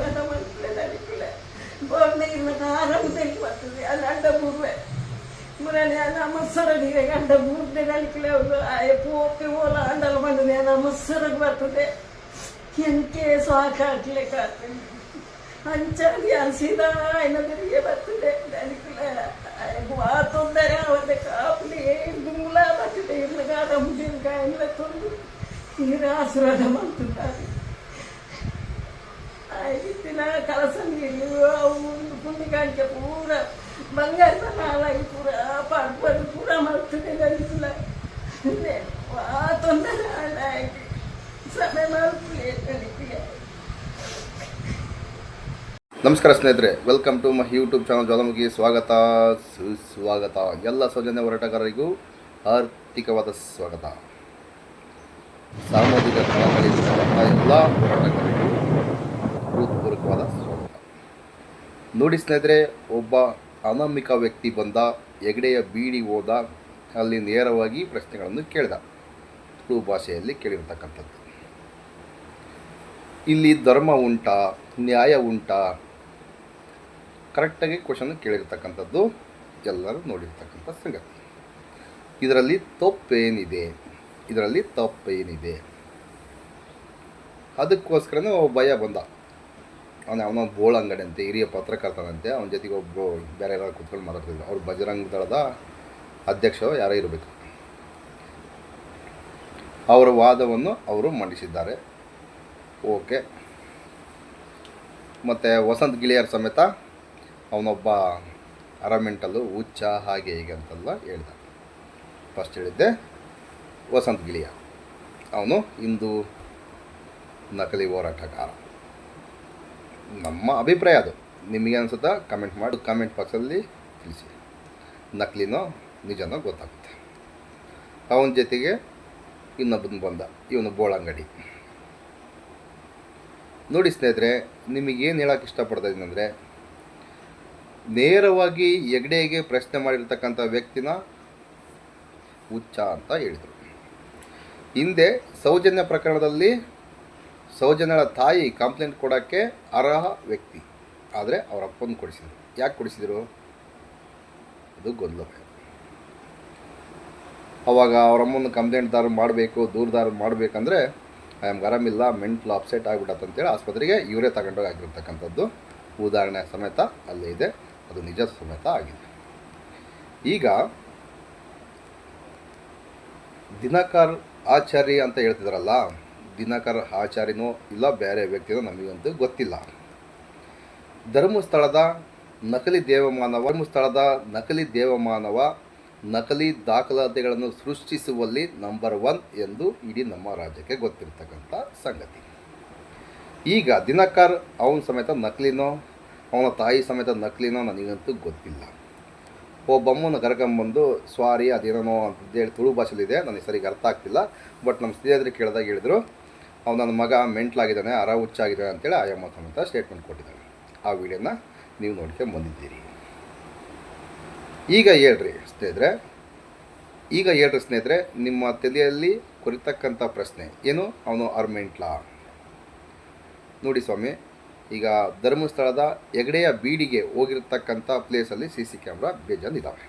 ಆಶೀರ್ವಾದ ಮಲ್ಪಲೆ ಅದಕ್ಕೆ ಬೋರ್ನೆ ಇಲ್ಲ ಆರಾಮದಲ್ಲಿ ಬರ್ತದೆ ಅಲ್ಲಿ ಅಡ್ಡ ಬೂರ್ವೆ ಮುರನೆ ನಮಸ್ಸರಡಿಗೆ ಗಂಡ ಬೂರ್ದೆ ನಲಿಕಲೆ ಅವರು ಆಯ ಪೋಪಿ ಓಲ ಅಂಡಲ್ ಬಂದಿದೆ ನಮಸ್ಸರಗೆ ಬರ್ತದೆ ಎಂಕೆ ಸಾಕಾಗ್ಲಿಕ್ಕೆ ಆಗ್ತದೆ ಹಂಚಾಗಿ ಹಸಿದ ಇನ್ನೊಂದರಿಗೆ ಬರ್ತದೆ ನನಗೆ ಆ ತೊಂದರೆ ಅವತ್ತೆ ಕಾಪಲಿ ದುಂಗ್ಲ ಬರ್ತದೆ ಇರ್ಲಗಾರ ಮುದಿನಕಾಯಿ ಎಲ್ಲ ತಂದು ತೀರ ಆಶೀರ್ವಾದ ಮಾಡ್ತಿದ್ದಾರೆ ಆಯ್ತಿನ ಕಲಸ ನೀರು, ಅವು ಪುಣ್ಯಗಾಣಿಕೆ ಪೂರ ಬಂಗಾರ ನಾಳಾಗಿ ಪೂರ ಪಾಡ್ಬಾರ್ದು ಪೂರ ಮಾಡ್ತದೆ ನನಗೆ ಆ ತೊಂದರೆ ಹಾಳಾಗಿ ಸಮಯ ನನಗೆ ನಮಸ್ಕಾರ ಸ್ನೇಹಿತರೆ welcome to my YouTube channel Jwalamukhi ಸ್ವಾಗತ ಸುಸ್ವಾಗತ ಎಲ್ಲ ಸೌಜನ್ಯ ಹೋರಾಟಗಾರರಿಗೂ ಆರ್ಥಿಕವಾದ ಸ್ವಾಗತ. ಸಾಮಾಜಿಕ ಕಳಕಳಿ ಎಲ್ಲ ಹೋರಾಟಗಾರರಿಗೂ ಹೃತ್ಪೂರ್ವಕವಾದ ಸ್ವಾಗತ ನೋಡಿ ಸ್ನೇಹಿತರೆ, ಒಬ್ಬ ಅನಾಮಿಕ ವ್ಯಕ್ತಿ ಬಂದ, ಹೆಗಡೆಯ ಬೀಡಿ ಹೋದ, ಅಲ್ಲಿ ನೇರವಾಗಿ ಪ್ರಶ್ನೆಗಳನ್ನು ಕೇಳಿದ. ತುಳು ಭಾಷೆಯಲ್ಲಿ ಕೇಳಿರ್ತಕ್ಕಂಥದ್ದು. ಇಲ್ಲಿ ಧರ್ಮ ಉಂಟಾ, ನ್ಯಾಯ ಉಂಟಾ? ಕರೆಕ್ಟಾಗಿ ಕ್ವಶನ್ ಕೇಳಿರ್ತಕ್ಕಂಥದ್ದು ಎಲ್ಲರೂ ನೋಡಿರ್ತಕ್ಕಂಥ ಸಂಗತಿ. ಇದರಲ್ಲಿ ತಪ್ಪೇನಿದೆ? ಇದರಲ್ಲಿ ತಪ್ಪೇನಿದೆ? ಅದಕ್ಕೋಸ್ಕರನೇ ಭಯ ಬಂದ. ಅವನ ಬೋಳ ಅಂಗಡಿ ಅಂತೆ ಹಿರಿಯ ಪತ್ರಕರ್ತನಂತೆ, ಅವನ ಜೊತೆಗೆ ಒಬ್ಬರು ಬೇರೆ ಯಾರು ಕೂತ್ಕೊಂಡು ಮಾತಾಡ್ತಿದ್ರು. ಅವ್ರು ಬಜರಂಗ ದಳದ ಅಧ್ಯಕ್ಷ ಯಾರೋ ಇರಬೇಕು. ಅವರ ವಾದವನ್ನು ಅವರು ಮಂಡಿಸಿದ್ದಾರೆ. ಓಕೆ. ಮತ್ತು ವಸಂತ್ ಗಿಳಿಯರ್ ಸಮೇತ ಅವನೊಬ್ಬ ಅರಮೆಂಟಲ್ಲು ಹುಚ್ಚ, ಹಾಗೆ ಹೀಗೆ ಅಂತೆಲ್ಲ ಹೇಳ್ದ. ಫಸ್ಟ್ ಹೇಳಿದ್ದೆ ವಸಂತ್ ಗಿಳಿಯ. ಅವನು ಹಿಂದೂ ನಕಲಿ ಹೋರಾಟಗಾರ. ನಮ್ಮ ಅಭಿಪ್ರಾಯ ಅದು. ನಿಮಗೆ ಅನ್ಸುತ್ತಾ ಕಮೆಂಟ್ ಮಾಡಿ ಕಮೆಂಟ್ ಬಾಕ್ಸಲ್ಲಿ ತಿಳಿಸಿ. ನಕಲಿನೋ ನಿಜನೋ ಗೊತ್ತಾಗುತ್ತೆ. ಅವನ ಜೊತೆಗೆ ಇನ್ನೊಬ್ಬನ ಬಂದ, ಇವನು ಬೋಳಂಗಡಿ. ನೋಡಿ ಸ್ನೇಹಿತರೆ ನಿಮಗೇನು ಹೇಳೋಕೆ ಇಷ್ಟಪಡ್ತಾ ಅಂದರೆ, ನೇರವಾಗಿ ಹೆಗ್ಡೆಗೆ ಪ್ರಶ್ನೆ ಮಾಡಿರ್ತಕ್ಕಂಥ ವ್ಯಕ್ತಿನ ಹುಚ್ಚ ಅಂತ ಹೇಳಿದರು. ಹಿಂದೆ ಸೌಜನ್ಯ ಪ್ರಕರಣದಲ್ಲಿ ಸೌಜನ್ಯಳ ತಾಯಿ ಕಂಪ್ಲೇಂಟ್ ಕೊಡೋಕ್ಕೆ ಅರ್ಹ ವ್ಯಕ್ತಿ. ಆದರೆ ಅವರ ಅಪ್ಪನ ಕೊಡಿಸಿದರು. ಯಾಕೆ ಕೊಡಿಸಿದರು? ಅದು ಗೊಂದಲ ಅವಾಗ ಅವರಮ್ಮನ ಕಂಪ್ಲೇಂಟ್ದಾರ ಮಾಡಬೇಕು, ದೂರದಾರ ಮಾಡಬೇಕಂದ್ರೆ ಆಮ್ ಆರಾಮಿಲ್ಲ ಮೆಂಟ್ಲ್ ಅಪ್ಸೆಟ್ ಆಗಿಬಿಟ್ಟತ್ತೆ ಅಂತೇಳಿ ಆಸ್ಪತ್ರೆಗೆ ಇವರೇ ತಗೊಂಡೋಗಿ ಆಗಿರ್ತಕ್ಕಂಥದ್ದು ಉದಾಹರಣೆ ಸಮೇತ ಅಲ್ಲೇ ಇದೆ. ಅದು ನಿಜ ಸಮೇತ ಆಗಿದೆ. ಈಗ ದಿನಕರ್ ಆಚಾರಿ ಅಂತ ಹೇಳ್ತಿದ್ರಲ್ಲ ದಿನಕರ್ ಆಚಾರ್ಯನೋ ಇಲ್ಲ ಬೇರೆ ವ್ಯಕ್ತಿನೋ ನಮಗಂತೂ ಗೊತ್ತಿಲ್ಲ. ಧರ್ಮಸ್ಥಳದ ನಕಲಿ ದೇವಮಾನವ, ಧರ್ಮಸ್ಥಳದ ನಕಲಿ ದೇವಮಾನವ, ನಕಲಿ ದಾಖಲಾತಿಗಳನ್ನು ಸೃಷ್ಟಿಸುವಲ್ಲಿ ನಂಬರ್ ಒನ್ ಎಂದು ಇಡೀ ನಮ್ಮ ರಾಜ್ಯಕ್ಕೆ ಗೊತ್ತಿರತಕ್ಕಂಥ ಸಂಗತಿ. ಈಗ ದಿನಕರ್ ಅವನ ಸಮೇತ ನಕಲಿನೋ, ಅವನ ತಾಯಿ ಸಮೇತ ನಕಲಿನೋ ನನಗಂತೂ ಗೊತ್ತಿಲ್ಲ. ಒಬ್ಬಮ್ಮನ ಕರ್ಕೊಂಬಂದು ಸ್ವಾರಿ ಅದೇನೋ ಅಂತ ಹೇಳಿ ತುಳು ಭಾಷೆಲಿದೆ, ನನಗೆ ಸರಿಗೆ ಅರ್ಥ ಆಗ್ತಿಲ್ಲ, ಬಟ್ ನಮ್ಮ ಸ್ನೇಹಿತರಿಗೆ ಕೇಳಿದಾಗ ಹೇಳಿದರು ಅವ್ನು ನನ್ನ ಮಗ ಮೆಂಟ್ಲಾಗಿದ್ದಾನೆ ಅರ ಹುಚ್ಚಾಗಿದ್ದಾನೆ ಅಂತೇಳಿ ಆಯಮ್ಮ ಸಮೇತ ಸ್ಟೇಟ್ಮೆಂಟ್ ಕೊಟ್ಟಿದ್ದಾನೆ ಆ ವಿಡಿಯೋನ ನೀವು ನೋಡ್ಕೊಂಡು ಬಂದಿದ್ದೀರಿ. ಈಗ ಹೇಳ್ರಿ ಸ್ನೇಹಿತರೆ, ಈಗ ಹೇಳ್ರಿ ಸ್ನೇಹಿತರೆ, ನಿಮ್ಮ ತಲೆಯಲ್ಲಿ ಕುರಿತಕ್ಕಂಥ ಪ್ರಶ್ನೆ, ಏನು? ಅವನು ಅರ್ಮೆಂಟ್ಲಾ ನೋಡಿ ಸ್ವಾಮಿ, ಈಗ ಧರ್ಮಸ್ಥಳದ ಹೆಗಡೆಯ ಬೀಡಿಗೆ ಹೋಗಿರ್ತಕ್ಕಂಥ ಪ್ಲೇಸಲ್ಲಿ ಸಿ ಸಿ ಕ್ಯಾಮ್ರಾ ಬೇಜಾನ್ ಇದ್ದಾವೆ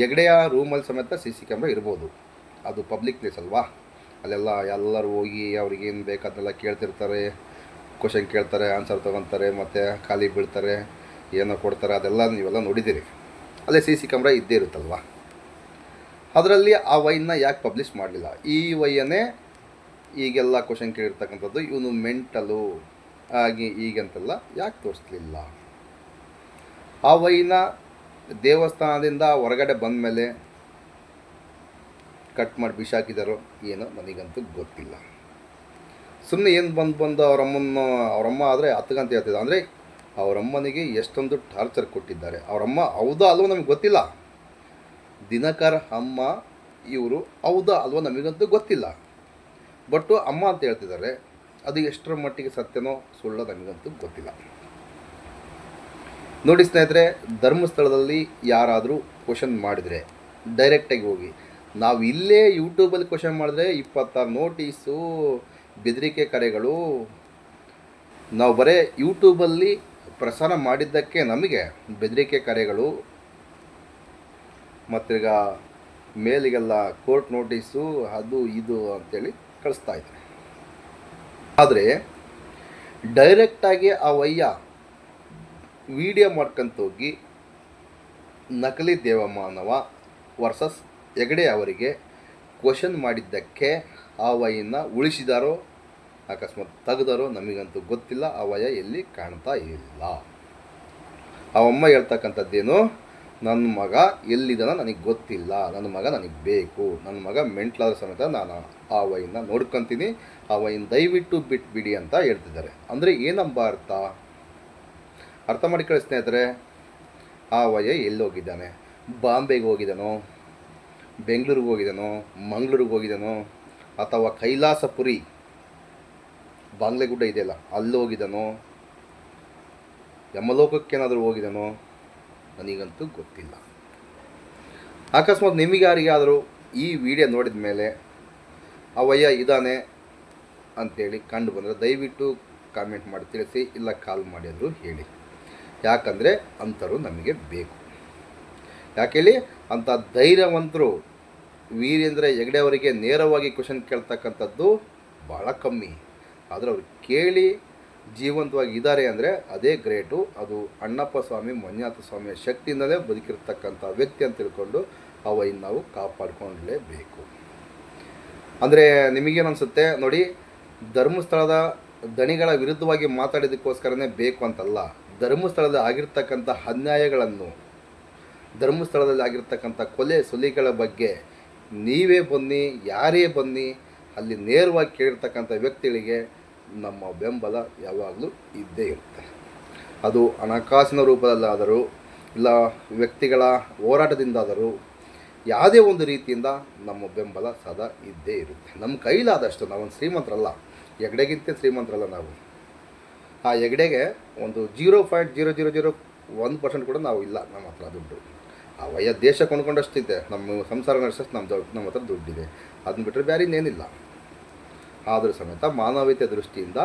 ಹೆಗಡೆಯ ರೂಮಲ್ಲಿ ಸಮೇತ ಸಿ ಸಿ ಕ್ಯಾಮ್ರಾ ಇರ್ಬೋದು. ಅದು ಪಬ್ಲಿಕ್ ಪ್ಲೇಸ್ ಅಲ್ವಾ? ಅಲ್ಲೆಲ್ಲ ಎಲ್ಲರೂ ಹೋಗಿ ಅವ್ರಿಗೇನು ಬೇಕಾದೆಲ್ಲ ಕೇಳ್ತಿರ್ತಾರೆ ಕ್ವಶನ್ ಕೇಳ್ತಾರೆ ಆನ್ಸರ್ ತೊಗೊತಾರೆ, ಮತ್ತು ಖಾಲಿ ಬೀಳ್ತಾರೆ, ಏನೋ ಕೊಡ್ತಾರೆ, ಅದೆಲ್ಲ ನೀವೆಲ್ಲ ನೋಡಿದ್ದೀರಿ. ಅಲ್ಲೇ ಸಿ ಸಿ ಕ್ಯಾಮ್ರಾ ಇದ್ದೇ ಇರುತ್ತಲ್ವ? ಅದರಲ್ಲಿ ಆ ವೈನ್ನ ಯಾಕೆ ಪಬ್ಲಿಷ್ ಮಾಡಲಿಲ್ಲ? ಈ ವೈಯನ್ನೇ ಈಗೆಲ್ಲ ಕ್ವಶನ್ ಕೇಳಿರ್ತಕ್ಕಂಥದ್ದು ಇವನು ಮೆಂಟಲು ಆಗಿ ಈಗಂತೆಲ್ಲ ಯಾಕೆ ತೋರಿಸ್ಲಿಲ್ಲ? ಆ ವೈನ ದೇವಸ್ಥಾನದಿಂದ ಹೊರಗಡೆ ಬಂದ ಮೇಲೆ ಕಟ್ ಮಾಡಿ ಬಿಸಾಕಿದಾರೋ ಏನೋ ನನಗಂತೂ ಗೊತ್ತಿಲ್ಲ. ಸುಮ್ಮನೆ ಏನು ಬಂದು ಬಂದು ಅವರಮ್ಮನ ಅವರಮ್ಮ ಆದರೆ ಹತ್ತು ಗಂಟೆ ಹೇಳ್ತಿದ್ದ. ಅಂದರೆ ಅವರಮ್ಮನಿಗೆ ಎಷ್ಟೊಂದು ಟಾರ್ಚರ್ ಕೊಟ್ಟಿದ್ದಾರೆ. ಅವರಮ್ಮ ಹೌದಾ ಅಲ್ವೋ ನಮಗೆ ಗೊತ್ತಿಲ್ಲ. ದಿನಕರ ಅಮ್ಮ ಇವರು ಹೌದಾ ಅಲ್ವೋ ನಮಗಂತೂ ಗೊತ್ತಿಲ್ಲ. ಬಟ್ಟು ಅಮ್ಮ ಅಂತ ಹೇಳ್ತಿದ್ದಾರೆ. ಅದು ಎಷ್ಟರ ಮಟ್ಟಿಗೆ ಸತ್ಯನೋ ಸುಳ್ಳೋ ನಮಗಂತೂ ಗೊತ್ತಿಲ್ಲ. ನೋಡಿ ಸ್ನೇಹಿತರೆ, ಧರ್ಮಸ್ಥಳದಲ್ಲಿ ಯಾರಾದರೂ ಕ್ವಶನ್ ಮಾಡಿದರೆ ಡೈರೆಕ್ಟಾಗಿ ಹೋಗಿ ನಾವು ಇಲ್ಲೇ ಯೂಟ್ಯೂಬಲ್ಲಿ ಕ್ವಶನ್ ಮಾಡಿದ್ರೆ ಇಪ್ಪತ್ತಾರು ನೋಟೀಸು ಬೆದರಿಕೆ ಕರೆಗಳು. ನಾವು ಬರೀ ಯೂಟ್ಯೂಬಲ್ಲಿ ಪ್ರಸಾರ ಮಾಡಿದ್ದಕ್ಕೆ ನಮಗೆ ಬೆದರಿಕೆ ಕರೆಗಳು. ಮತ್ತೀಗ ಮೇಲಿಗೆಲ್ಲ ಕೋರ್ಟ್ ನೋಟಿಸು ಅದು ಇದು ಅಂತೇಳಿ ಕಳಿಸ್ತಾ ಇದ್ದಾರೆ ಆದರೆ ಡೈರೆಕ್ಟಾಗಿ ಆ ವಯ್ಯ ವಿಡಿಯೋ ಮಾಡ್ಕೊಂತೋಗಿ ನಕಲಿ ದೇವಮಾನವ ವರ್ಸಸ್ ಹೆಗಡೆ ಅವರಿಗೆ ಕ್ವಶನ್ ಮಾಡಿದ್ದಕ್ಕೆ ಆ ವಯನ್ನು ಉಳಿಸಿದಾರೋ, ಅಕಸ್ಮಾತ್ ತೆಗೆದಾರೋ ನಮಗಂತೂ ಗೊತ್ತಿಲ್ಲ ಆ ವಯ ಎಲ್ಲಿ ಕಾಣ್ತಾ ಇಲ್ಲ. ಅವಮ್ಮ ಹೇಳ್ತಕ್ಕಂಥದ್ದೇನು, ನನ್ನ ಮಗ ಎಲ್ಲಿದಾನೋ ನನಗೆ ಗೊತ್ತಿಲ್ಲ, ನನ್ನ ಮಗ ನನಗೆ ಬೇಕು, ನನ್ನ ಮಗ ಮೆಂಟ್ಲಾದ ಸಮೇತ ನಾನು ಆ ವೈನ ನೋಡ್ಕೊತೀನಿ ಆ ವೈನ್ ದಯವಿಟ್ಟು ಬಿಟ್ಬಿಡಿ ಅಂತ ಹೇಳ್ತಿದ್ದಾರೆ. ಅಂದರೆ ಏನಂಬ ಅರ್ಥ? ಅರ್ಥ ಮಾಡಿಕೊಳ್ಳಿ ಸ್ನೇಹಿತರೆ ಆ ವಯ ಎಲ್ಲಿ ಹೋಗಿದ್ದಾನೆ ಬಾಂಬೆಗೆ ಹೋಗಿದ್ದಾನೋ ಬೆಂಗಳೂರಿಗೆ ಹೋಗಿದ್ದಾನೋ ಮಂಗಳೂರಿಗೆ ಹೋಗಿದ್ದಾನೋ ಅಥವಾ ಕೈಲಾಸಪುರಿ, ಬಾಂಗ್ಲೆಗುಡ್ಡ ಇದೆಯಲ್ಲ, ಅಲ್ಲಿ ಹೋಗಿದ್ದಾನೋ ಯಮಲೋಕಕ್ಕೇನಾದರೂ ಹೋಗಿದ್ದಾನೋ ನನಗಂತೂ ಗೊತ್ತಿಲ್ಲ. ಅಕಸ್ಮಾತ್ ನಿಮಗೆ ಯಾರಿಗಾದರೂ ಈ ವಿಡಿಯೋ ನೋಡಿದ ಮೇಲೆ, ಅವಯ್ಯ ಇದ್ದಾನೆ ಅಂತೇಳಿ ಕಂಡು ಬಂದರೆ ದಯವಿಟ್ಟು ಕಾಮೆಂಟ್ ಮಾಡಿ, ತಿಳಿಸಿ, ಇಲ್ಲ ಕಾಲ್ ಮಾಡಿದ್ರು ಹೇಳಿ. ಯಾಕಂದರೆ ಅಂಥವ್ರು ನಮಗೆ ಬೇಕು. ಯಾಕೆ ಹೇಳಿ? ಅಂಥ ಧೈರ್ಯವಂತರು ವೀರೇಂದ್ರ ಹೆಗ್ಡೆ ಅವರಿಗೆ ನೇರವಾಗಿ ಕ್ವಶನ್ ಕೇಳ್ತಕ್ಕಂಥದ್ದು ಭಾಳ ಕಮ್ಮಿ. ಆದರೆ ಅವ್ರು ಕೇಳಿ ಜೀವಂತವಾಗಿ ಇದ್ದಾರೆ ಅಂದರೆ ಅದೇ ಗ್ರೇಟು. ಅದು ಅಣ್ಣಪ್ಪ ಸ್ವಾಮಿ, ಮಂಜುನಾಥ ಸ್ವಾಮಿಯ ಶಕ್ತಿಯಿಂದಲೇ ಬದುಕಿರ್ತಕ್ಕಂಥ ವ್ಯಕ್ತಿ ಅಂತ ತಿಳ್ಕೊಂಡು ಅವನ್ನ ನಾವು ಕಾಪಾಡ್ಕೊಳ್ಳೇಬೇಕು ಅಂದರೆ ನಿಮಗೇನು ಅನಿಸುತ್ತೆ ನೋಡಿ, ಧರ್ಮಸ್ಥಳದ ದಣಿಗಳ ವಿರುದ್ಧವಾಗಿ ಮಾತಾಡಿದ್ದಕ್ಕೋಸ್ಕರನೇ ಬೇಕು ಅಂತಲ್ಲ. ಧರ್ಮಸ್ಥಳದ ಆಗಿರ್ತಕ್ಕಂಥ ಅನ್ಯಾಯಗಳನ್ನು ಧರ್ಮಸ್ಥಳದಲ್ಲಿ ಆಗಿರ್ತಕ್ಕಂಥ ಕೊಲೆ ಸುಲಿಗಳ ಬಗ್ಗೆ ನೀವೇ ಬನ್ನಿ, ಯಾರೇ ಬನ್ನಿ, ಅಲ್ಲಿ ನೇರವಾಗಿ ಕೇಳಿರ್ತಕ್ಕಂಥ ವ್ಯಕ್ತಿಗಳಿಗೆ ನಮ್ಮ ಬೆಂಬಲ ಯಾವಾಗಲೂ ಇದ್ದೇ ಇರುತ್ತೆ. ಅದು ಹಣಕಾಸಿನ ರೂಪದಲ್ಲಾದರೂ ಇಲ್ಲ ವ್ಯಕ್ತಿಗಳ ಹೋರಾಟದಿಂದಾದರೂ ಯಾವುದೇ ಒಂದು ರೀತಿಯಿಂದ ನಮ್ಮ ಬೆಂಬಲ ಸದಾ ಇದ್ದೇ ಇರುತ್ತೆ. ನಮ್ಮ ಕೈಲಾದಷ್ಟು ನಾವೊಂದು ಶ್ರೀಮಂತರಲ್ಲ, ಹೆಗಡೆಗಿಂತ ಶ್ರೀಮಂತರಲ್ಲ ನಾವು. ಆ ಹೆಗಡೆಗೆ ಒಂದು zero point zero zero zero ಒಂದು ಪರ್ಸೆಂಟ್ ಕೂಡ ನಾವು ಇಲ್ಲ, ನಮ್ಮ ಹತ್ರ ದುಡ್ಡು. ಆ ವಯ ದೇಶ ಕೊಂಡ್ಕೊಂಡಷ್ಟಿದೆ. ನಮ್ಮ ಸಂಸಾರ ನಡೆಸೋಷ್ಟು ನಮ್ಮ ನಮ್ಮ ಹತ್ರ ದುಡ್ಡಿದೆ. ಅದನ್ನ ಬಿಟ್ಟರೆ ಬೇರೆ ಇನ್ನೇನಿಲ್ಲ. ಆದರೂ ಸಮೇತ ಮಾನವೀಯತೆ ದೃಷ್ಟಿಯಿಂದ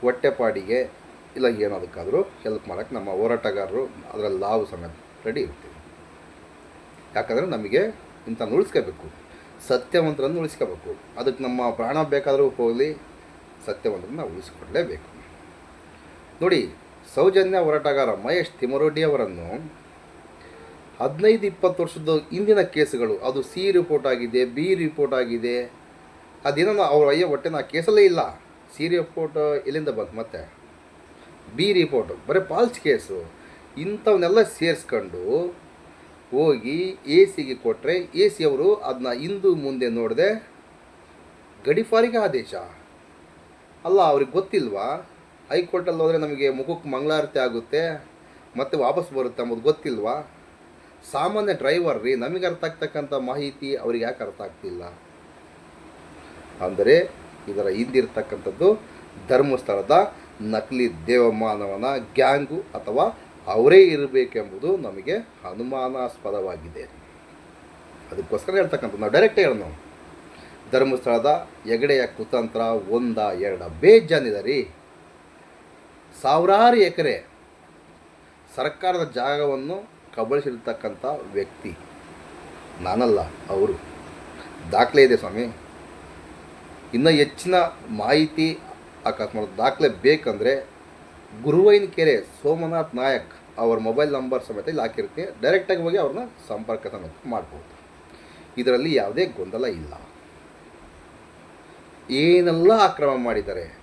ಹೊಟ್ಟೆಪಾಡಿಗೆ ಇಲ್ಲ ಏನೋದಕ್ಕಾದರೂ ಹೆಲ್ಪ್ ಮಾಡೋಕ್ಕೆ ನಮ್ಮ ಹೋರಾಟಗಾರರು ಅದರಲ್ಲಿ ನಾವು ಸಮೇತ ರೆಡಿ ಇರ್ತೀವಿ. ಯಾಕಂದರೆ ನಮಗೆ ಇಂಥ ಉಳಿಸ್ಕೋಬೇಕು. ಸತ್ಯವಂತರನ್ನು ಉಳಿಸ್ಕೋಬೇಕು. ಅದಕ್ಕೆ ನಮ್ಮ ಪ್ರಾಣ ಬೇಕಾದರೂ ಹೋಗಲಿ, ಸತ್ಯವಂತರನ್ನ ಉಳಿಸ್ಕೊಡ್ಲೇಬೇಕು. ನೋಡಿ, ಸೌಜನ್ಯ ಹೋರಾಟಗಾರ ಮಹೇಶ್ ತಿಮರೋಡಿ ಅವರನ್ನು ಹದಿನೈದು ಇಪ್ಪತ್ತು ವರ್ಷದ ಹಿಂದಿನ ಕೇಸ್ಗಳು. ಅದು ಸಿ ರಿಪೋರ್ಟ್ ಆಗಿದೆ, ಬಿ ರಿಪೋರ್ಟ್ ಆಗಿದೆ. ಅದೇನೋ ಅವ್ರ ಅಯ್ಯ ಹೊಟ್ಟೆ ನಾ ಕೇಸಲ್ಲೇ ಇಲ್ಲ. ಸಿ ರಿಪೋರ್ಟ್ ಎಲ್ಲಿಂದ ಬಂತು ಮತ್ತೆ? ಬಿ ರಿಪೋರ್ಟ್ ಬರೀ ಪಾಲ್ಸ್ ಕೇಸು ಇಂಥವನ್ನೆಲ್ಲ ಸೇರಿಸ್ಕೊಂಡು ಹೋಗಿ ಎ ಸಿಗೆ ಕೊಟ್ಟರೆ ಎ ಸಿ ಅವರು ಅದನ್ನ ಇಂದು ಮುಂದೆ ನೋಡದೆ ಗಡಿಫಾರಿಗೆ ಆದೇಶ. ಅಲ್ಲ, ಅವ್ರಿಗೆ ಗೊತ್ತಿಲ್ವಾ? ಹೈಕೋರ್ಟಲ್ಲಿ ಹೋದರೆ ನಮಗೆ ಮುಖಕ್ಕೆ ಮಂಗಳಾರತಿ ಆಗುತ್ತೆ, ಮತ್ತೆ ವಾಪಸ್ ಬರುತ್ತೆ ಅಂಬುದು ಗೊತ್ತಿಲ್ವಾ? ಸಾಮಾನ್ಯ ಡ್ರೈವರ್ ರೀ, ನಮಗೆ ಅರ್ಥ ಆಗ್ತಕ್ಕಂಥ ಮಾಹಿತಿ ಅವ್ರಿಗೆ ಯಾಕೆ ಅರ್ಥ ಆಗ್ತಿಲ್ಲ? ಅಂದರೆ ಇದರ ಹಿಂದಿರ್ತಕ್ಕಂಥದ್ದು ಧರ್ಮಸ್ಥಳದ ನಕಲಿ ದೇವಮಾನವನ ಗ್ಯಾಂಗು ಅಥವಾ ಅವರೇ ಇರಬೇಕೆಂಬುದು ನಮಗೆ ಅನುಮಾನಾಸ್ಪದವಾಗಿದೆ. ಅದಕ್ಕೋಸ್ಕರ ಹೇಳ್ತಕ್ಕಂಥ ನಾವು ಡೈರೆಕ್ಟ್ ಹೇಳೋಣ. ನಾವು ಧರ್ಮಸ್ಥಳದ ಹೆಗಡೆಯ ಕುತಂತ್ರ ಒಂದ ಎರಡ ಬೇಜಾನಿದೆ ರೀ ಸಾವಿರಾರು ಎಕರೆ ಸರ್ಕಾರದ ಜಾಗವನ್ನು ಕಬಳಿಸಿರ್ತಕ್ಕಂಥ ವ್ಯಕ್ತಿ. ನಾನಲ್ಲ, ಅವರು. ದಾಖಲೆ ಇದೆ ಸ್ವಾಮಿ. ಇನ್ನು ಹೆಚ್ಚಿನ ಮಾಹಿತಿ ಅಕಸ್ಮಾತ್ ದಾಖಲೆ ಬೇಕಂದರೆ ಗುರುವೈನ ಕೆರೆ ಸೋಮನಾಥ್ ನಾಯಕ್ ಅವರ ಮೊಬೈಲ್ ನಂಬರ್ ಸಮೇತ ಇಲ್ಲಿ ಹಾಕಿರ್ತೀನಿ ಡೈರೆಕ್ಟಾಗಿ ಹೋಗಿ ಅವ್ರನ್ನ ಸಂಪರ್ಕ ಸಮೇತ ಮಾಡ್ಬೋದು. ಇದರಲ್ಲಿ ಯಾವುದೇ ಗೊಂದಲ ಇಲ್ಲ. ಏನೆಲ್ಲ ಆಕ್ರಮ ಮಾಡಿದ್ದಾರೆ?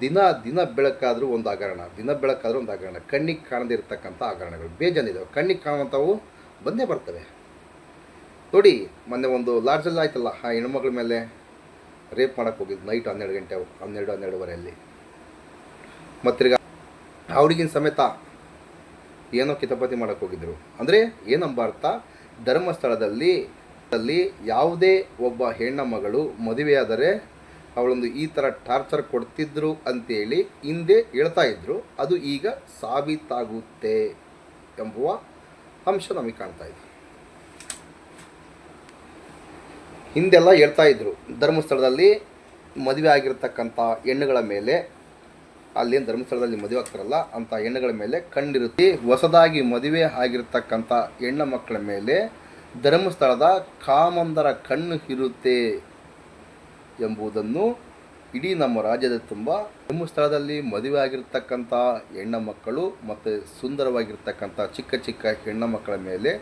ದಿನ ದಿನ ಬೆಳಕಾದರೂ ಒಂದು ಹಗರಣ, ದಿನ ಬೆಳಕಾದರೂ ಒಂದು ಹಗರಣ. ಕಣ್ಣಿಗೆ ಕಾಣದೇ ಇರತಕ್ಕಂಥ ಹಗರಣಗಳು. ಬೇಜಾನಿದ್ದಾವೆ ಕಣ್ಣಿಗೆ ಕಾಣುವಂಥವು ಬಂದೇ ಬರ್ತವೆ. ನೋಡಿ, ಮೊನ್ನೆ ಒಂದು ಲಾಡ್ಜಲ್ಲಿ ಆಯ್ತಲ್ಲ, ಆ ಹೆಣ್ಮಗಳ ಮೇಲೆ ರೇಪ್ ಮಾಡೋಕ್ಕೆ ಹೋಗಿದ್ದು ನೈಟ್ ಹನ್ನೆರಡು ಗಂಟೆ, ಹನ್ನೆರಡು ಹನ್ನೆರಡುವರೆಯಲ್ಲಿ. ಮತ್ತಿರ್ಗ ಅವ್ರಿಗಿನ ಸಮೇತ ಏನೋ ಕಿತಪತಿ ಮಾಡೋಕ್ಕೆ ಹೋಗಿದ್ರು. ಅಂದರೆ ಏನಂಬ ಅರ್ಥ? ಧರ್ಮಸ್ಥಳದಲ್ಲಿ, ಅಲ್ಲಿ ಯಾವುದೇ ಒಬ್ಬ ಹೆಣ್ಣ ಮಗಳು ಮದುವೆಯಾದರೆ ಅವಳೊಂದು ಈ ಥರ ಟಾರ್ಚರ್ ಕೊಡ್ತಿದ್ರು ಅಂತೇಳಿ ಹಿಂದೆ ಹೇಳ್ತಾ ಇದ್ರು. ಅದು ಈಗ ಸಾಬೀತಾಗುತ್ತೆ ಎಂಬುವ ಅಂಶ ನಮಗೆ ಕಾಣ್ತಾ ಇದೆ. ಹಿಂದೆಲ್ಲ ಹೇಳ್ತಾ ಇದ್ರು. ಧರ್ಮಸ್ಥಳದಲ್ಲಿ ಮದುವೆ ಆಗಿರ್ತಕ್ಕಂಥ ಹೆಣ್ಣುಗಳ ಮೇಲೆ, ಅಲ್ಲೇನು ಧರ್ಮಸ್ಥಳದಲ್ಲಿ ಮದುವೆ ಆಗ್ತಾರಲ್ಲ ಅಂಥ ಹೆಣ್ಣುಗಳ ಮೇಲೆ ಕಣ್ಣಿರುತ್ತೆ ಹೊಸದಾಗಿ ಮದುವೆ ಆಗಿರ್ತಕ್ಕಂಥ ಹೆಣ್ಣು ಮಕ್ಕಳ ಮೇಲೆ ಧರ್ಮಸ್ಥಳದ ಕಾಮಂದರ ಕಣ್ಣು ಇರುತ್ತೆ. ಎಂಬುದನ್ನು ಇಡೀ ನಮ್ಮ ರಾಜ್ಯದ ತುಂಬ ಧರ್ಮಸ್ಥಳದಲ್ಲಿ ಮದುವೆ ಆಗಿರ್ತಕ್ಕಂಥ ಹೆಣ್ಣ ಮಕ್ಕಳು ಮತ್ತು ಸುಂದರವಾಗಿರ್ತಕ್ಕಂಥ ಚಿಕ್ಕ ಚಿಕ್ಕ ಹೆಣ್ಣ ಮಕ್ಕಳ ಮೇಲೆ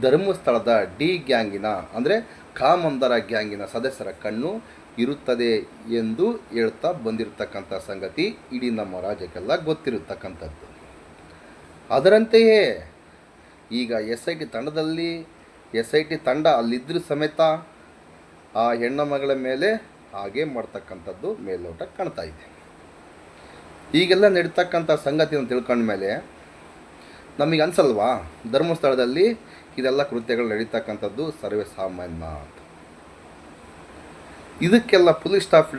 ಧರ್ಮಸ್ಥಳದ ಡಿ ಗ್ಯಾಂಗಿನ ಅಂದರೆ ಕಾಮಂದರ ಗ್ಯಾಂಗಿನ ಸದಸ್ಯರ ಕಣ್ಣು ಇರುತ್ತದೆ ಎಂದು ಹೇಳ್ತಾ ಬಂದಿರತಕ್ಕಂಥ ಸಂಗತಿ ಇಡೀ ನಮ್ಮ ರಾಜ್ಯಕ್ಕೆಲ್ಲ ಗೊತ್ತಿರತಕ್ಕಂಥದ್ದು. ಅದರಂತೆಯೇ ಈಗ ಎಸ್ ಐ ಟಿ ತಂಡದಲ್ಲಿ ಎಸ್ ಐ ಟಿ ತಂಡ ಅಲ್ಲಿದ್ದರೂ ಸಮೇತ ಆ ಹೆಣ್ಣ ಮಗಳ ಮೇಲೆ ಹಾಗೆ ಮಾಡ್ತಕ್ಕಂಥದ್ದು ಮೇಲ್ನೋಟ ಕಾಣ್ತಾ ಇದೆ. ಈಗೆಲ್ಲ ನಡೀತಕ್ಕಂಥ ಸಂಗತಿಯನ್ನು ತಿಳ್ಕೊಂಡ ಮೇಲೆ ನಮಗೆ ಅನಿಸಲ್ವಾ? ಧರ್ಮಸ್ಥಳದಲ್ಲಿ ಇದೆಲ್ಲ ಕೃತ್ಯಗಳು ನಡೀತಕ್ಕಂಥದ್ದು ಸರ್ವೇ ಸಾಮಾನ್ಯ ಅಂತ. ಇದಕ್ಕೆಲ್ಲ ಪೊಲೀಸ್ ಸ್ಟಾಫ್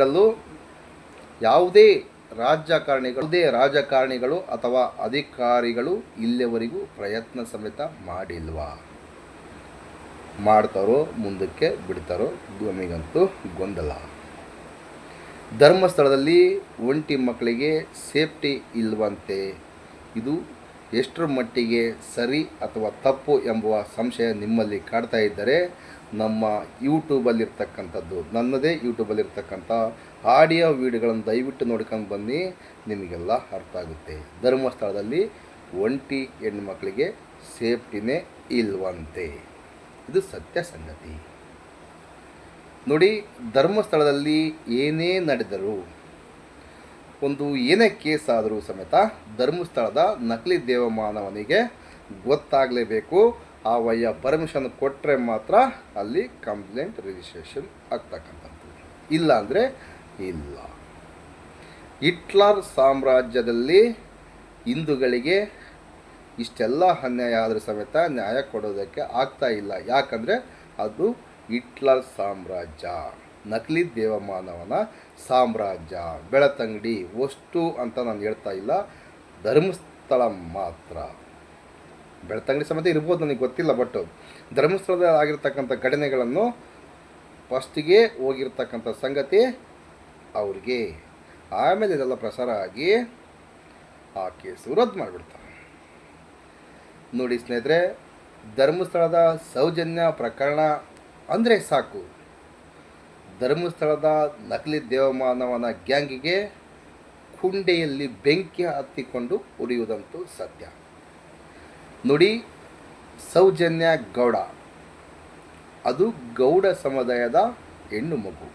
ಯಾವುದೇ ರಾಜಕಾರಣಿಗಳು ಯಾವುದೇ ರಾಜಕಾರಣಿಗಳು ಅಥವಾ ಅಧಿಕಾರಿಗಳು ಇಲ್ಲಿಯವರೆಗೂ ಪ್ರಯತ್ನ ಸಮೇತ ಮಾಡಿಲ್ವಾ? ಮಾಡ್ತಾರೋ, ಮುಂದಕ್ಕೆ ಬಿಡ್ತಾರೋ, ನಮಗಂತೂ ಗೊಂದಲ. ಧರ್ಮಸ್ಥಳದಲ್ಲಿ ಒಂಟಿ ಮಕ್ಕಳಿಗೆ ಸೇಫ್ಟಿ ಇಲ್ವಂತೆ. ಇದು ಎಷ್ಟರ ಮಟ್ಟಿಗೆ ಸರಿ ಅಥವಾ ತಪ್ಪು ಎಂಬುವ ಸಂಶಯ ನಿಮ್ಮಲ್ಲಿ ಕಾಡ್ತಾ ಇದ್ದರೆ ನಮ್ಮ ಯೂಟ್ಯೂಬಲ್ಲಿರ್ತಕ್ಕಂಥದ್ದು, ನನ್ನದೇ ಯೂಟ್ಯೂಬಲ್ಲಿರ್ತಕ್ಕಂಥ ಆಡಿಯೋ ವೀಡಿಯೋಗಳನ್ನು ದಯವಿಟ್ಟು ನೋಡ್ಕೊಂಡು ಬನ್ನಿ, ನಿಮಗೆಲ್ಲ ಅರ್ಥ ಆಗುತ್ತೆ. ಧರ್ಮಸ್ಥಳದಲ್ಲಿ ಒಂಟಿ ಹೆಣ್ಣು ಮಕ್ಕಳಿಗೆ ಸೇಫ್ಟಿನೇ ಇಲ್ವಂತೆ. ಇದು ಸತ್ಯ ಸಂಗತಿ. ನೋಡಿ, ಧರ್ಮಸ್ಥಳದಲ್ಲಿ ಏನೇ ನಡೆದರೂ, ಒಂದು ಏನೇ ಕೇಸ್ ಆದರೂ ಸಮೇತ ಧರ್ಮಸ್ಥಳದ ನಕಲಿ ದೇವಮಾನವನಿಗೆ ಗೊತ್ತಾಗಲೇಬೇಕು. ಆ ವಯ್ಯ ಪರ್ಮಿಷನ್ ಕೊಟ್ಟರೆ ಮಾತ್ರ ಅಲ್ಲಿ ಕಂಪ್ಲೇಂಟ್ ರಿಜಿಸ್ಟ್ರೇಷನ್ ಆಗ್ತಕ್ಕಂಥದ್ದು. ಇಲ್ಲ ಅಂದರೆ ಇಲ್ಲ. ಹಿಟ್ಲರ್ ಸಾಮ್ರಾಜ್ಯದಲ್ಲಿ ಹಿಂದೂಗಳಿಗೆ ಇಷ್ಟೆಲ್ಲ ಅನ್ಯಾಯ ಆದರೂ ಸಮೇತ ನ್ಯಾಯ ಕೊಡೋದಕ್ಕೆ ಆಗ್ತಾ ಇಲ್ಲ. ಯಾಕಂದರೆ ಅದು ಹಿಟ್ಲರ್ ಸಾಮ್ರಾಜ್ಯ, ನಕಲಿ ದೇವಮಾನವನ ಸಾಮ್ರಾಜ್ಯ, ಬೆಳತಂಗಡಿ ವಸ್ತು ಅಂತ ನಾನು ಹೇಳ್ತಾ ಇಲ್ಲ. ಧರ್ಮಸ್ಥಳ ಮಾತ್ರ. ಬೆಳತಂಗಡಿ ಸಮೇತ ಇರ್ಬೋದು ನನಗೆ ಗೊತ್ತಿಲ್ಲ ಬಟ್ ಧರ್ಮಸ್ಥಳದಲ್ಲಿ ಆಗಿರ್ತಕ್ಕಂಥ ಘಟನೆಗಳನ್ನು ಫಸ್ಟಿಗೆ ಹೋಗಿರ್ತಕ್ಕಂಥ ಸಂಗತಿ ಅವ್ರಿಗೆ. ಆಮೇಲೆ ಇದೆಲ್ಲ ಪ್ರಸಾರ ಆಗಿ ಆ ಕೇಸು ರದ್ದು ಮಾಡಿಬಿಡ್ತಾರೆ ನೋಡಿ ಸ್ನೇಹಿತರೆ, ಧರ್ಮಸ್ಥಳದ ಸೌಜನ್ಯ ಪ್ರಕರಣ ಅಂದರೆ ಸಾಕು. ಧರ್ಮಸ್ಥಳದ ನಕಲಿ ದೇವಮಾನವನ ಗ್ಯಾಂಗಿಗೆ ಕುಂಡೆಯಲ್ಲಿ ಬೆಂಕಿ ಹತ್ತಿಕೊಂಡು ಉಳಿಯುವುದಂತೂ ಸತ್ಯ. ನೋಡಿ, ಸೌಜನ್ಯ ಗೌಡ. ಅದು ಗೌಡ ಸಮುದಾಯದ ಹೆಣ್ಣು ಮಗು.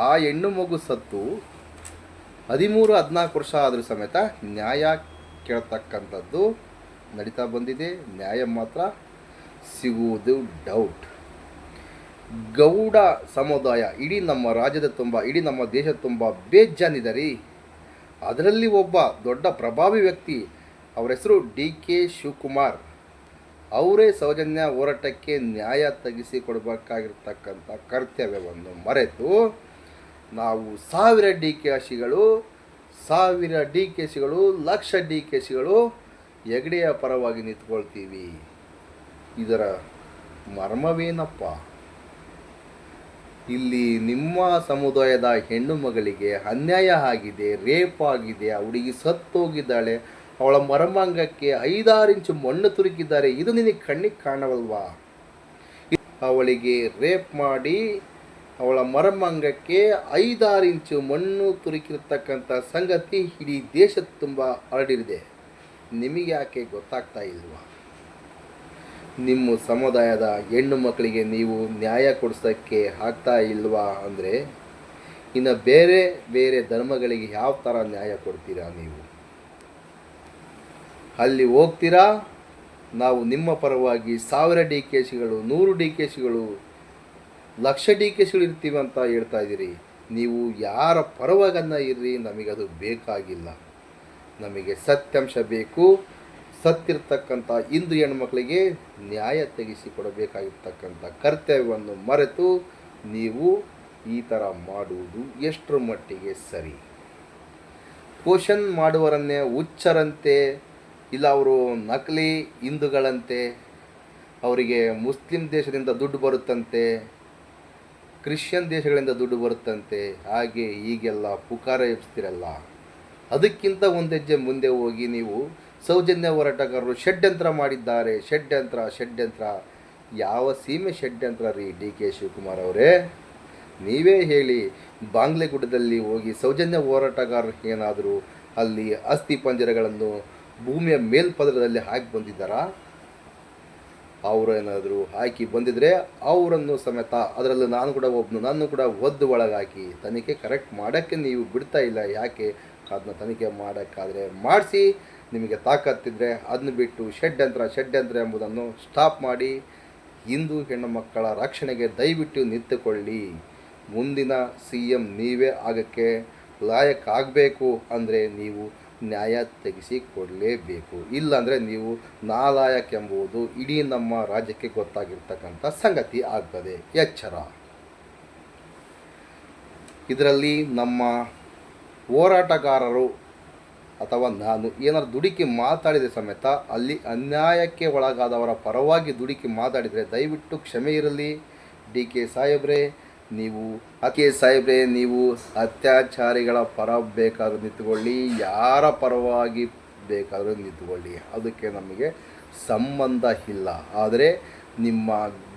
ಆ ಹೆಣ್ಣು ಮಗು ಸತ್ತು ಹದಿಮೂರು, ಹದಿನಾಲ್ಕು ವರ್ಷ ಆದರೂ ಸಮೇತ ನ್ಯಾಯ ಕೇಳ್ತಕ್ಕಂಥದ್ದು ನಡೀತಾ ಬಂದಿದೆ. ನ್ಯಾಯ ಮಾತ್ರ ಸಿಗುವುದು ಡೌಟ್ ಗೌಡ ಸಮುದಾಯ, ಇಡೀ ನಮ್ಮ ರಾಜ್ಯದ ತುಂಬ, ಇಡೀ ನಮ್ಮ ದೇಶದ ತುಂಬ ಬೇಜಾನಿದ್ದಾರೆ ಅದರಲ್ಲಿ ಒಬ್ಬ ದೊಡ್ಡ ಪ್ರಭಾವಿ ವ್ಯಕ್ತಿ, ಅವರ ಹೆಸರು ಡಿ ಕೆ ಶಿವಕುಮಾರ್. ಅವರೇ ಸೌಜನ್ಯ ಹೋರಾಟಕ್ಕೆ ನ್ಯಾಯ ತೆಗೆಸಿಕೊಡ್ಬೇಕಾಗಿರ್ತಕ್ಕಂಥ ಕರ್ತವ್ಯವನ್ನು ಮರೆತು, ನಾವು ಸಾವಿರ ಡಿ ಕೆ ಸಿಗಳು ಸಾವಿರ ಡಿ ಕೆ ಸಿಗಳು, ಲಕ್ಷ ಡಿ ಕೆ ಸಿಗಳು ಹೆಗಡೆಯ ಪರವಾಗಿ ನಿಂತ್ಕೊಳ್ತೀವಿ. ಇದರ ಮರ್ಮವೇನಪ್ಪ? ಇಲ್ಲಿ ನಿಮ್ಮ ಸಮುದಾಯದ ಹೆಣ್ಣು ಮಗಳಿಗೆ ಅನ್ಯಾಯ ಆಗಿದೆ, ರೇಪ್ ಆಗಿದೆ, ಆ ಹುಡುಗಿ ಸತ್ತೋಗಿದ್ದಾಳೆ, ಅವಳ ಮರಮಾಂಗಕ್ಕೆ ಐದಾರು ಇಂಚು ಮಣ್ಣು ತುರುಕಿದ್ದಾರೆ, ಇದು ನಿನಗೆ ಕಣ್ಣಿಗೆ ಕಾಣವಲ್ವಾ? ಅವಳಿಗೆ ರೇಪ್ ಮಾಡಿ, ಅವಳ ಮರಮಾಂಗಕ್ಕೆ ಐದಾರು ಇಂಚು ಮಣ್ಣು ತುರುಕಿರ್ತಕ್ಕಂಥ ಸಂಗತಿ ಇಡೀ ದೇಶದ ತುಂಬ ಹರಡಿರಿದೆ ನಿಮಗೆ ಯಾಕೆ ಗೊತ್ತಾಗ್ತಾ ಇಲ್ವಾ? ನಿಮ್ಮ ಸಮುದಾಯದ ಹೆಣ್ಣು ಮಕ್ಕಳಿಗೆ ನೀವು ನ್ಯಾಯ ಕೊಡಿಸೋಕ್ಕೆ ಆಗ್ತಾ ಇಲ್ವಾ ಅಂದರೆ, ಇನ್ನು ಬೇರೆ ಬೇರೆ ಧರ್ಮಗಳಿಗೆ ಯಾವ ಥರ ನ್ಯಾಯ ಕೊಡ್ತೀರಾ ನೀವು? ಅಲ್ಲಿ ಹೋಗ್ತೀರಾ? ನಾವು ನಿಮ್ಮ ಪರವಾಗಿ ಸಾವಿರ ಡಿ ಕೆ ಸಿಗಳು, ನೂರು ಡಿ ಕೆ ಸಿಗಳು, ಲಕ್ಷ ಡಿ ಕೆ ಸಿಗಳು ಇರ್ತೀವಿ ಅಂತ ಹೇಳ್ತಾ ಇದ್ದೀರಿ. ನೀವು ಯಾರ ಪರವಾಗನ್ನ ಇರ್ರಿ, ನಮಗದು ಬೇಕಾಗಿಲ್ಲ. ನಮಗೆ ಸತ್ಯಾಂಶ ಬೇಕು. ಸತ್ತಿರ್ತಕ್ಕಂಥ ಇಂದು ಹೆಣ್ಮಕ್ಳಿಗೆ ನ್ಯಾಯ ತೆಗೆಸಿಕೊಡಬೇಕಾಗಿರ್ತಕ್ಕಂಥ ಕರ್ತವ್ಯವನ್ನು ಮರೆತು ನೀವು ಈ ಥರ ಮಾಡುವುದು ಎಷ್ಟರ ಮಟ್ಟಿಗೆ ಸರಿ? ಕ್ವಶನ್ ಮಾಡುವರನ್ನೇ ಹುಚ್ಚರಂತೆ ಇಲ್ಲ ಅವರು ನಕಲಿ ಹಿಂದುಗಳಂತೆ, ಅವರಿಗೆ ಮುಸ್ಲಿಂ ದೇಶದಿಂದ ದುಡ್ಡು ಬರುತ್ತಂತೆ, ಕ್ರಿಶ್ಚಿಯನ್ ದೇಶಗಳಿಂದ ದುಡ್ಡು ಬರುತ್ತಂತೆ, ಹಾಗೆ ಈಗೆಲ್ಲ ಪುಕಾರ ಎಬ್ಸ್ತಿರಲ್ಲ. ಅದಕ್ಕಿಂತ ಒಂದು ಹೆಜ್ಜೆ ಮುಂದೆ ಹೋಗಿ ನೀವು ಸೌಜನ್ಯ ಹೋರಾಟಗಾರರು ಷಡ್ಯಂತ್ರ ಮಾಡಿದ್ದಾರೆ. ಷಡ್ಯಂತ್ರ ಷಡ್ಯಂತ್ರ. ಯಾವ ಸೀಮೆ ಷಡ್ಯಂತ್ರ ರೀ ಡಿ ಕೆ ಶಿವಕುಮಾರ್ ಅವರೇ? ನೀವೇ ಹೇಳಿ, ಬಾಂಗ್ಲೆಗುಡ್ಡದಲ್ಲಿ ಹೋಗಿ ಸೌಜನ್ಯ ಹೋರಾಟಗಾರರು ಏನಾದರೂ ಅಲ್ಲಿ ಅಸ್ಥಿ ಪಂಜರಗಳನ್ನು ಭೂಮಿಯ ಮೇಲ್ಪದರದಲ್ಲಿ ಹಾಕಿ ಬಂದಿದ್ದಾರಾ? ಅವರು ಏನಾದರೂ ಹಾಕಿ ಬಂದಿದ್ರೆ ಅವರನ್ನು ಸಮೇತ ಅದರಲ್ಲೂ ನಾನು ಕೂಡ ಒಬ್ಬನು ನಾನು ಕೂಡ ಒದ್ದು ಒಳಗಾಕಿ ತನಿಖೆ ಕರೆಕ್ಟ್ ಮಾಡೋಕ್ಕೆ ನೀವು ಬಿಡ್ತಾ ಇಲ್ಲ. ಯಾಕೆ? ಅದನ್ನ ತನಿಖೆ ಮಾಡೋಕ್ಕಾದರೆ ಮಾಡಿಸಿ. ನಿಮಗೆ ತಾಕತ್ತಿದ್ರೆ ಅದನ್ನು ಬಿಟ್ಟು ಷಡ್ಯಂತ್ರ ಷಡ್ಯಂತ್ರ ಎಂಬುದನ್ನು ಸ್ಟಾಪ್ ಮಾಡಿ ಹಿಂದೂ ಹೆಣ್ಣು ಮಕ್ಕಳ ರಕ್ಷಣೆಗೆ ದಯವಿಟ್ಟು ನಿಂತುಕೊಳ್ಳಿ. ಮುಂದಿನ ಸಿ ಎಂ ನೀವೇ ಆಗಕ್ಕೆ ಲಾಯಕ್ಕಾಗಬೇಕು ಅಂದರೆ ನೀವು ನ್ಯಾಯ ತೆಗೆಸಿಕೊಡಲೇಬೇಕು. ಇಲ್ಲಾಂದರೆ ನೀವು ನಾಲಾಯಕ್ ಎಂಬುದು ಇಡೀ ನಮ್ಮ ರಾಜ್ಯಕ್ಕೆ ಗೊತ್ತಾಗಿರ್ತಕ್ಕಂಥ ಸಂಗತಿ ಆಗ್ತದೆ. ಎಚ್ಚರ. ಇದರಲ್ಲಿ ನಮ್ಮ ಹೋರಾಟಗಾರರು ಅಥವಾ ನಾನು ಏನಾದ್ರು ದುಡುಕಿ ಮಾತಾಡಿದರೆ ಸಮೇತ ಅಲ್ಲಿ ಅನ್ಯಾಯಕ್ಕೆ ಒಳಗಾದವರ ಪರವಾಗಿ ದುಡುಕಿ ಮಾತಾಡಿದರೆ ದಯವಿಟ್ಟು ಕ್ಷಮೆ ಇರಲಿ. ಡಿ ಕೆ ಸಾಹೇಬ್ರೆ, ನೀವು ಅಕೆ ಸಾಹೇಬ್ರೆ, ನೀವು ಅತ್ಯಾಚಾರಿಗಳ ಪರ ಬೇಕಾದರೂ ನಿಂತುಕೊಳ್ಳಿ. ಯಾರ ಪರವಾಗಿ ಬೇಕಾದರೂ ನಿಂತುಕೊಳ್ಳಿ. ಅದಕ್ಕೆ ನಮಗೆ ಸಂಬಂಧ ಇಲ್ಲ. ಆದರೆ ನಿಮ್ಮ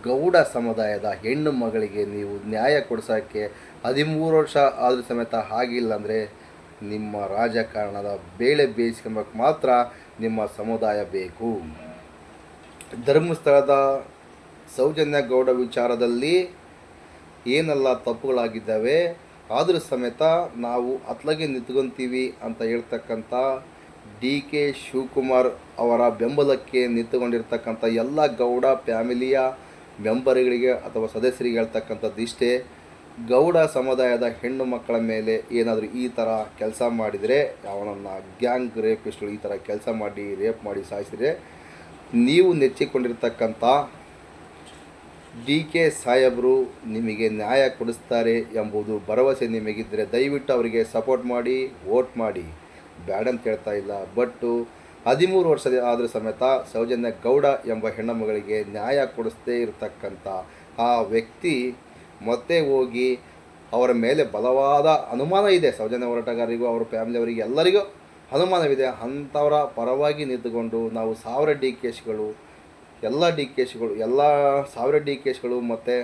ಗೌಡ ಸಮುದಾಯದ ಹೆಣ್ಣು ಮಗಳಿಗೆ ನೀವು ನ್ಯಾಯ ಕೊಡಿಸೋಕ್ಕೆ ಹದಿಮೂರು ವರ್ಷ ಆದರೂ ಸಮೇತ ಆಗಿಲ್ಲ ಅಂದರೆ ನಿಮ್ಮ ರಾಜಕಾರಣದ ಬೇಳೆ ಬೇಯಿಸ್ಕೊಂಬಕ್ಕೆ ಮಾತ್ರ ನಿಮ್ಮ ಸಮುದಾಯ ಬೇಕು. ಧರ್ಮಸ್ಥಳದ ಸೌಜನ್ಯ ಗೌಡ ವಿಚಾರದಲ್ಲಿ ಏನೆಲ್ಲ ತಪ್ಪುಗಳಾಗಿದ್ದಾವೆ, ಆದರೂ ಸಮೇತ ನಾವು ಅತ್ಲಗೆ ನಿಂತ್ಕೊಂತೀವಿ ಅಂತ ಹೇಳ್ತಕ್ಕಂಥ ಡಿ ಕೆ ಶಿವಕುಮಾರ್ ಅವರ ಬೆಂಬಲಕ್ಕೆ ನಿಂತುಕೊಂಡಿರ್ತಕ್ಕಂಥ ಎಲ್ಲ ಗೌಡ ಫ್ಯಾಮಿಲಿಯ ಮೆಂಬರ್ಗಳಿಗೆ ಅಥವಾ ಸದಸ್ಯರಿಗೆ ಹೇಳ್ತಕ್ಕಂಥದ್ದು ಇಷ್ಟೇ. ಗೌಡ ಸಮುದಾಯದ ಹೆಣ್ಣು ಮಕ್ಕಳ ಮೇಲೆ ಏನಾದರೂ ಈ ಥರ ಕೆಲಸ ಮಾಡಿದರೆ, ಅವನನ್ನು ಗ್ಯಾಂಗ್ ರೇಪಿಸ್ಟ್ಗಳು ಈ ಥರ ಕೆಲಸ ಮಾಡಿ, ರೇಪ್ ಮಾಡಿ ಸಾಯಿಸಿದರೆ, ನೀವು ನೆಚ್ಚಿಕೊಂಡಿರ್ತಕ್ಕಂಥ ಡಿ ಕೆ ಸಾಹೇಬರು ನಿಮಗೆ ನ್ಯಾಯ ಕೊಡಿಸ್ತಾರೆ ಎಂಬುದು ಭರವಸೆ ನಿಮಗಿದ್ದರೆ ದಯವಿಟ್ಟು ಅವರಿಗೆ ಸಪೋರ್ಟ್ ಮಾಡಿ, ವೋಟ್ ಮಾಡಿ. ಬ್ಯಾಡ್ ಅಂತ ಹೇಳ್ತಾ ಇಲ್ಲ. ಬಟ್ಟು ಹದಿಮೂರು ವರ್ಷದ ಆದರೂ ಸಮೇತ ಸೌಜನ್ಯ ಗೌಡ ಎಂಬ ಹೆಣ್ಣುಮಗಳಿಗೆ ನ್ಯಾಯ ಕೊಡಿಸದೇ ಇರತಕ್ಕಂಥ ಆ ವ್ಯಕ್ತಿ ಮತ್ತೆ ಹೋಗಿ ಅವರ ಮೇಲೆ ಬಲವಾದ ಅನುಮಾನ ಇದೆ. ಸೌಜನ್ಯ ಹೋರಾಟಗಾರರಿಗೂ, ಅವರ ಫ್ಯಾಮಿಲಿಯವರಿಗೆ ಎಲ್ಲರಿಗೂ ಅನುಮಾನವಿದೆ. ಅಂಥವರ ಪರವಾಗಿ ನಿಂತುಕೊಂಡು ನಾವು ಸಾವಿರ ಡಿ ಕೇಸ್ಗಳು, ಎಲ್ಲ ಡಿ ಕೇಸ್ಗಳು, ಎಲ್ಲ ಸಾವಿರ ಡಿ ಕೇಸ್ಗಳು ಮತ್ತು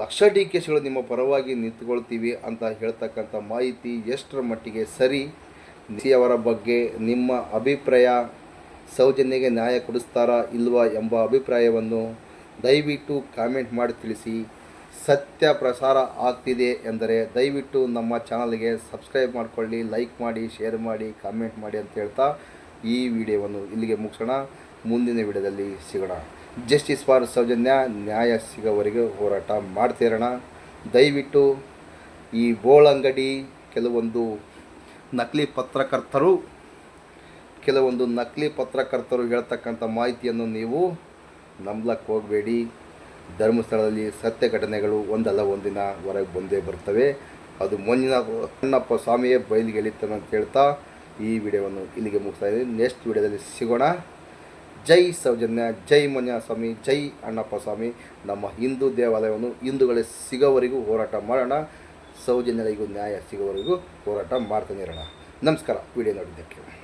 ಲಕ್ಷ ಡಿ ಕೇಸ್ಗಳು ನಿಮ್ಮ ಪರವಾಗಿ ನಿಂತ್ಕೊಳ್ತೀವಿ ಅಂತ ಹೇಳ್ತಕ್ಕಂಥ ಮಾಹಿತಿ ಎಷ್ಟರ ಮಟ್ಟಿಗೆ ಸರಿ? ಅವರ ಬಗ್ಗೆ ನಿಮ್ಮ ಅಭಿಪ್ರಾಯ ಸೌಜನ್ಯಗೆ ನ್ಯಾಯ ಕೊಡಿಸ್ತಾರಾ ಇಲ್ವಾ ಎಂಬ ಅಭಿಪ್ರಾಯವನ್ನು ದಯವಿಟ್ಟು ಕಾಮೆಂಟ್ ಮಾಡಿ ತಿಳಿಸಿ. ಸತ್ಯ ಪ್ರಸಾರ ಆಗ್ತಿದೆ ಎಂದರೆ ದಯವಿಟ್ಟು ನಮ್ಮ ಚಾನಲ್ಗೆ ಸಬ್ಸ್ಕ್ರೈಬ್ ಮಾಡಿಕೊಳ್ಳಿ, ಲೈಕ್ ಮಾಡಿ, ಶೇರ್ ಮಾಡಿ, ಕಾಮೆಂಟ್ ಮಾಡಿ ಅಂತ ಹೇಳ್ತಾ ಈ ವಿಡಿಯೋವನ್ನು ಇಲ್ಲಿಗೆ ಮುಗಿಸೋಣ. ಮುಂದಿನ ವಿಡಿಯೋದಲ್ಲಿ ಸಿಗೋಣ. ಜಸ್ಟಿಸ್ ಫಾರ್ ಸೌಜನ್ಯ ನ್ಯಾಯ ಸಿಗೋವರೆಗೆ ಹೋರಾಟ ಮಾಡ್ತಿರೋಣ ದಯವಿಟ್ಟು ಈ ಬೋಳಂಗಡಿ ಕೆಲವೊಂದು ನಕಲಿ ಪತ್ರಕರ್ತರು, ಕೆಲವೊಂದು ನಕಲಿ ಪತ್ರಕರ್ತರು ಹೇಳ್ತಕ್ಕಂಥ ಮಾಹಿತಿಯನ್ನು ನೀವು ನಂಬ್ಲಕ್ಕೆ ಹೋಗಬೇಡಿ. ಧರ್ಮಸ್ಥಳದಲ್ಲಿ ಸತ್ಯ ಘಟನೆಗಳು ಒಂದಲ್ಲ ಒಂದಿನ ಹೊರಗೆ ಬಂದೇ ಬರ್ತವೆ. ಅದು ಮೊನ್ನಿನ ಅಣ್ಣಪ್ಪ ಸ್ವಾಮಿಯೇ ಬಯಲಿಗೆ ಅಂತ ಹೇಳ್ತಾ ಈ ವಿಡಿಯೋವನ್ನು ಇಲ್ಲಿಗೆ ಮುಗಿಸ್ತಾ ಇದ್ದೀನಿ. ನೆಕ್ಸ್ಟ್ ವಿಡಿಯೋದಲ್ಲಿ ಸಿಗೋಣ. ಜೈ ಸೌಜನ್ಯ, ಜೈ ಮಂಜುನಾಥ ಸ್ವಾಮಿ, ಜೈ ಅಣ್ಣಪ್ಪ ಸ್ವಾಮಿ. ನಮ್ಮ ಹಿಂದೂ ದೇವಾಲಯವನ್ನು ಹಿಂದೂಗಳೇ ಸಿಗೋವರೆಗೂ ಹೋರಾಟ ಮಾಡೋಣ. ಸೌಜನ್ಯಗಳಿಗೂ ನ್ಯಾಯ ಸಿಗೋವರೆಗೂ ಹೋರಾಟ ಮಾಡ್ತಾನೆ ಇರೋಣ. ನಮಸ್ಕಾರ. ವಿಡಿಯೋ ನೋಡಿದ್ದಕ್ಕೆ.